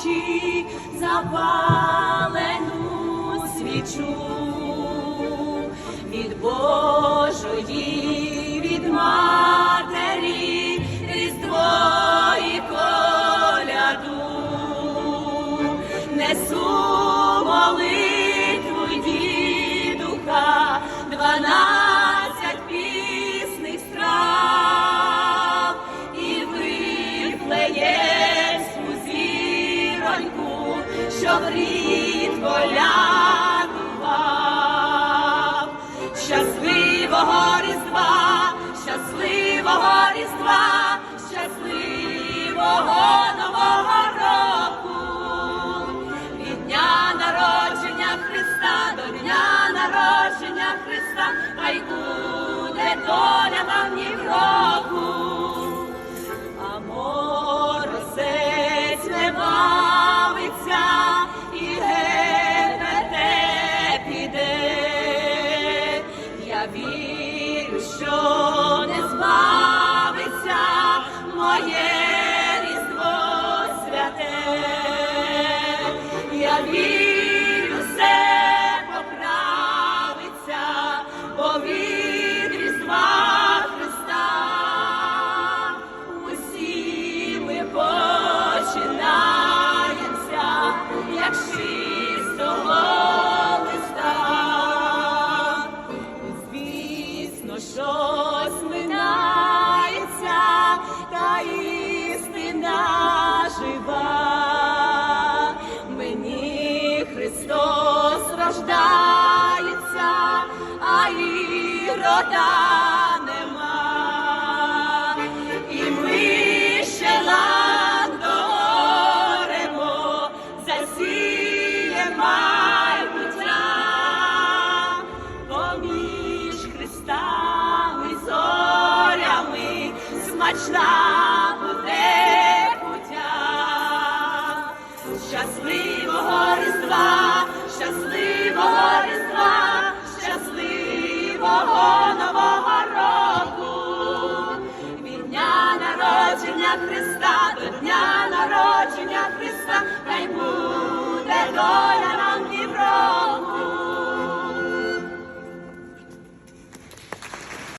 очі запалену свічу від Божої, від матері, різдво і коляду несу. що в рід поля. David. щось минається, та істина жива, мені Христос рождається, а і рода.